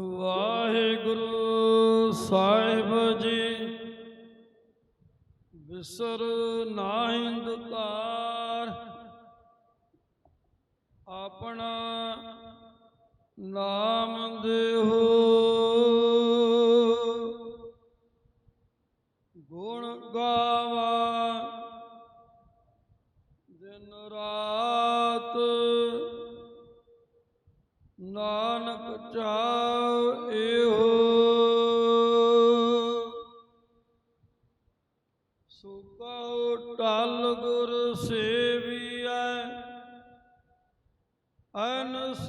ਵਾਹਿਗੁਰੂ ਸਾਹਿਬ ਜੀ। ਵਿਸਰ ਨਾਹਿੰਦ ਤਾਰ ਆਪਣਾ ਨਾਮ ਦੇਹੋ ਨਾਨਕ ਚਾਉ ਇਹੋ। ਸੁਕਉ ਟਲ ਗੁਰ ਸੇਵੀਐ ਅਨਸ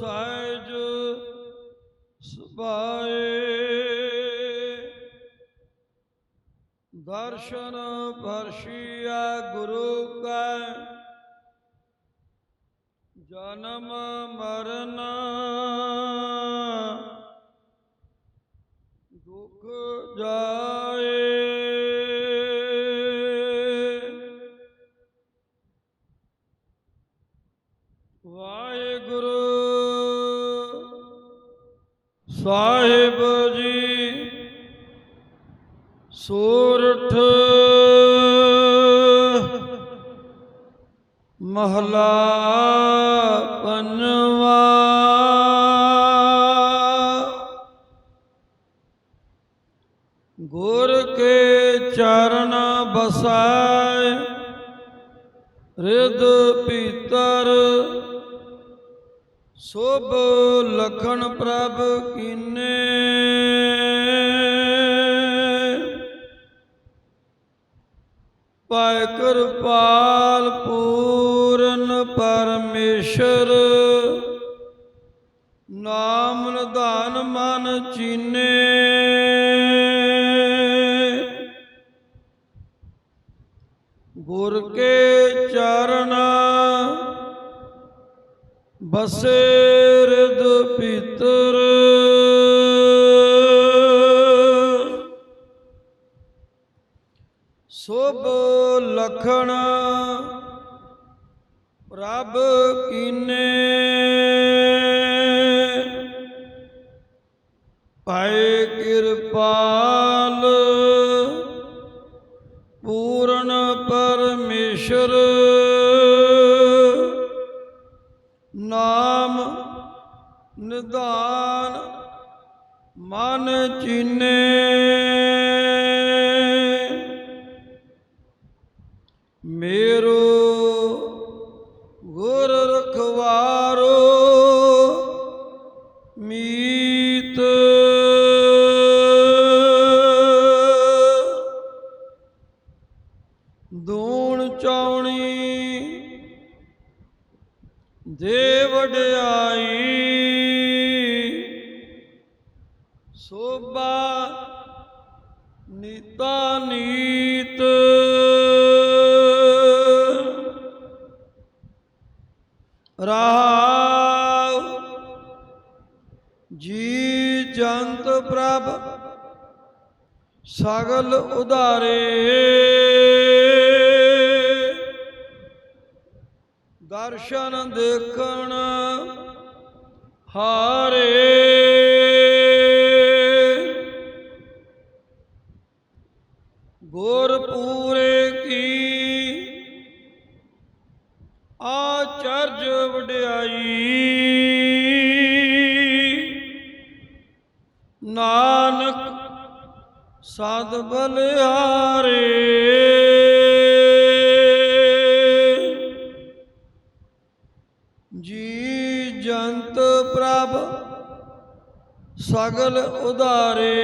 ਸਹਿਜ ਸੁਭਾਏ। ਦਰਸ਼ਨ ਪਰਸ਼ੀਆ ਗੁਰੂ ਕੈ ਜਨਮ ਮਰਨ। ਦੁਖ ਜਾਏ। ਵਾਹਿਗੁਰੂ ਸਾਹਿਬ ਜੀ ਸੋ ਮਹਲਾ ਗੁਰ ਕੇ ਚਰਨ ਬਸਾਏ ਰਿਦ ਪੀਤਰ ਸੁਭ ਲਖਣ ਪ੍ਰਭ ਕੀਨੇ। ਪਾਇ ਕਿਰਪਾਲ ਚੀਨੇ ਗੁਰ ਕੇ ਚਰਨਾ ਬਸੇ ਰਿਦ ਪੀਤਰ ਸੁਭ ਲਖਣ ਪ੍ਰਭ ਕੀਨੇ ਮਨ ਚੀਨੇ। ਮੇਰੋ ਗੁਰ ਰਖਵਾਰੋ ਮੀਤ। ਦੂਣ ਚਾਉਣੀ ਦੇ ਵਡਿਆਈ ਨੀਤਾ ਨੀਤ। ਰਾਵ ਜੀ ਜੰਤ ਪ੍ਰਭ ਸਗਲ ਉਧਾਰੇ। ਦਰਸ਼ਨ ਦੇਖਣ ਹਾਰੇ। ਸਗਲ ਉਧਾਰੇ।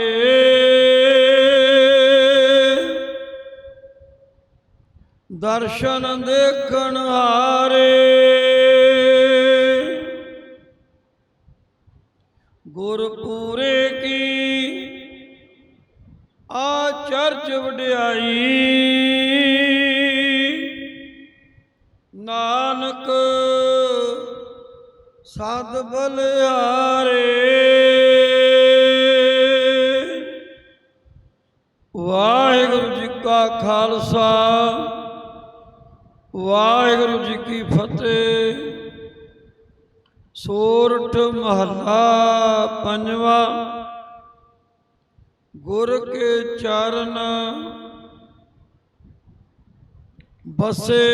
ਦਰਸ਼ਨ ਦੇਖਣ ਹਾਰੇ। ਖਾਲਸਾ, ਵਾਹਿਗੁਰੂ ਜੀ ਕੀ ਫਤਿਹ। ਸੋਰਠ ਸੋਠ ਪੰਜਵਾ, ਗੁਰ ਕੇ ਚਰਨ ਬਸੇ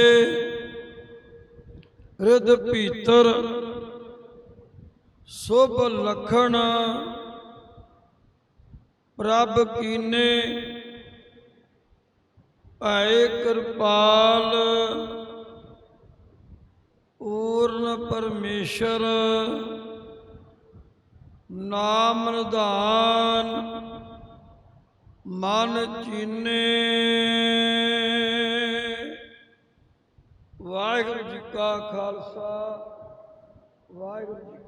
ਰਿਦ ਭੀਤਰ, ਸੁਭ ਲਖਣ ਪ੍ਰਭ ਕੀਨੇ। ਭੈ ਕਿਰਪਾਲ ਪੂਰਨ ਪਰਮੇਸ਼ਰ ਨਾਮ ਨਿਧਾਨ ਮਨ ਚੀਨੇ। ਵਾਹਿਗੁਰੂ ਜੀ ਕਾ ਖਾਲਸਾ ਵਾਹਿਗੁਰੂ ਜੀ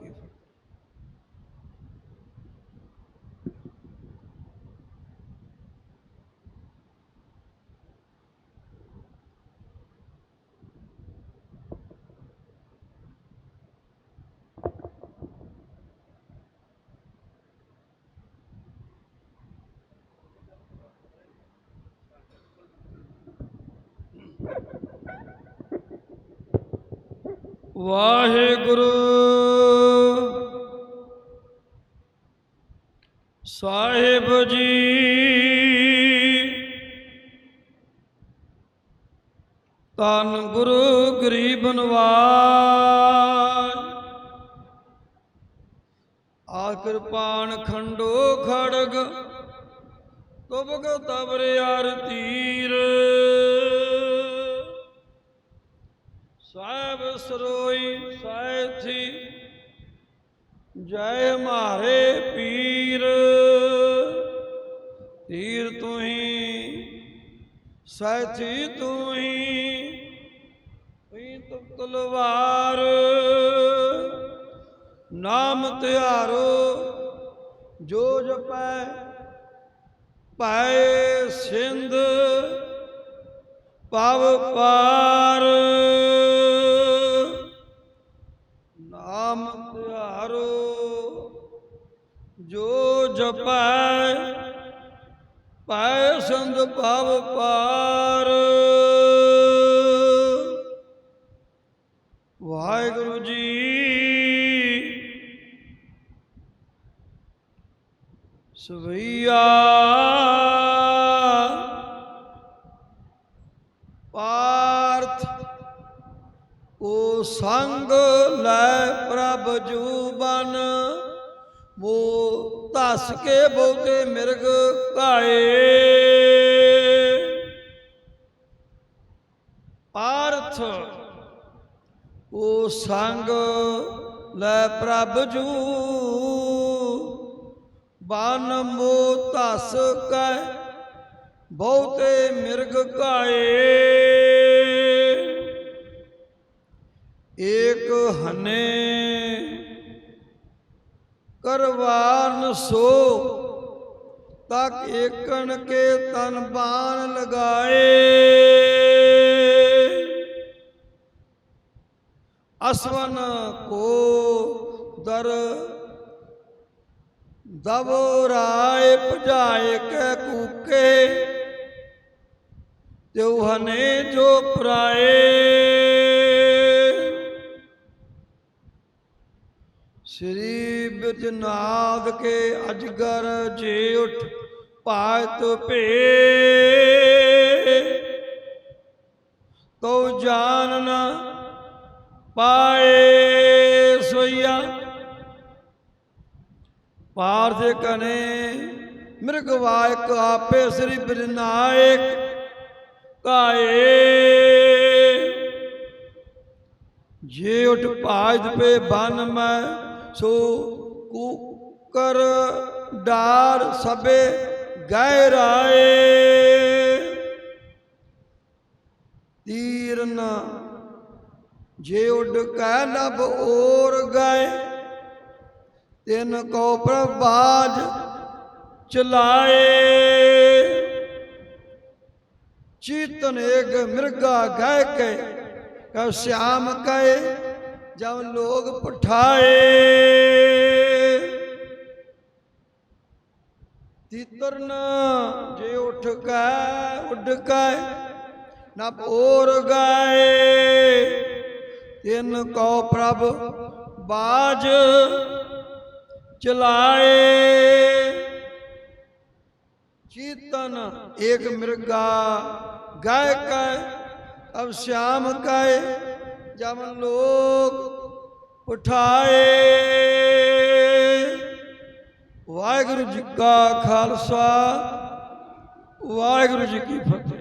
ਵਾਹਿਗੁਰੂ। ਸਾਹਿਬ ਜੀ। ਤਨ ਗੁਰੂ ਗਰੀਬ ਨਵਾਜ ਆਖਰ ਪਾਣ ਖੰਡੋ ਖੜਗ ਤੁਬਗ ਤਬਰ ਯਾਰ ਤੀਰ। ਸਾਹਿਬ ਸਰੋਈ ਸਾਥੀ ਜੈ ਮਾਰੇ ਪੀਰ। ਤੀਰ ਤੂੰ ਹੀ ਸਾਥੀ ਤੂੰ ਹੀ ਤੂੰ ਤੁ ਤਲਵਾਰ। ਨਾਮ ਤਿਹਾਰੋ, ਜੋ ਜਪੈ ਪਾਏ ਸਿੰਧ ਪਵ ਪਾਰ। ਜੋ ਜਪੈ ਪਾਏ ਸੰਧ ਪਾਰ। ਵਾਹਿਗੁਰੂ ਜੀ ਸਵਈਆ। ਧਸ ਕੇ ਬਹੁਤੇ ਮਿਰਗ ਘਾਏ। ਪਾਰਥ, ਉਹ ਸੰਗ ਲੈ ਪ੍ਰਭ ਜੂ। ਬਨ ਮੋ ਧਸ ਕੈ ਬਹੁਤੇ ਮਿਰਗ ਘਾਏ। ਏਕ ਹਨੇ ਕਰਵਾਨ ਸੋ, ਤਕ ਏਕਣ ਕੇ ਤਨ ਬਾਣ ਲਗਾਏ। ਅਸਵਨ ਕੋ ਦਰ ਦਵੋ ਰਾਏ ਭਜਾਏ ਕੈ ਕੂਕੇ, ਤਿਉ ਹਨੇ ਜੋ ਪਰਾਏ। ਸ੍ਰੀ ਬਿਜਨਾਦ ਕੇ ਅਜਗਰ ਜੇ ਉਠ ਭਾਤ ਭੇ ਤੋ ਜਾਨ ਨ ਪਾਏ ਸੋਈਆ। ਪਾਰਥ ਕਨੇ ਮਿਰਗਵਾਇਕ ਆਪੇ ਸ੍ਰੀ ਬਿਰਨਾਇਕ ਕਾਏ ਜੇ ਉਠ ਭਾਜ ਪੇ ਬਨ ਮੈਂ ਸੋ ਕੂਕਰ ਡਾਰ ਸਭੇ ਗਏ ਰਾਏ ਤੀਰਨ ਜੇ ਉਡ ਕੈ ਲਬ ਔਰ ਗਏ, ਤਿਨ ਕੋ ਪ੍ਰਭਾਜ ਚਲਾਏ। ਚੀਤਨ ਏਗ ਮਿਰਗਾ ਗਾਇ ਕੇ ਕਹ ਸ਼ਾਮ ਕਹੇ ਜਬ ਲੋਗ ਪੁਠਾਏ। ਤਿਤਰਨ ਜੇ ਉਠ ਕੈ ਉੱਡ ਕੈ ਨਾ ਪੋਰ ਗਏ। ਤਿੰਨ ਕੋ ਪ੍ਰਭ ਬਾਜ ਚਲਾਏ। ਚੀਤਨ ਏਕ ਮਿਰਗਾ ਗਾਇ ਹੈ ਅਬ ਸ਼ਾਮ ਕੈ ਜਮਨ ਲੋਕ ਉਠਾਏ। ਵਾਹਿਗੁਰੂ ਜੀ ਕਾ ਖਾਲਸਾ ਵਾਹਿਗੁਰੂ ਜੀ ਕੀ ਫਤਿਹ।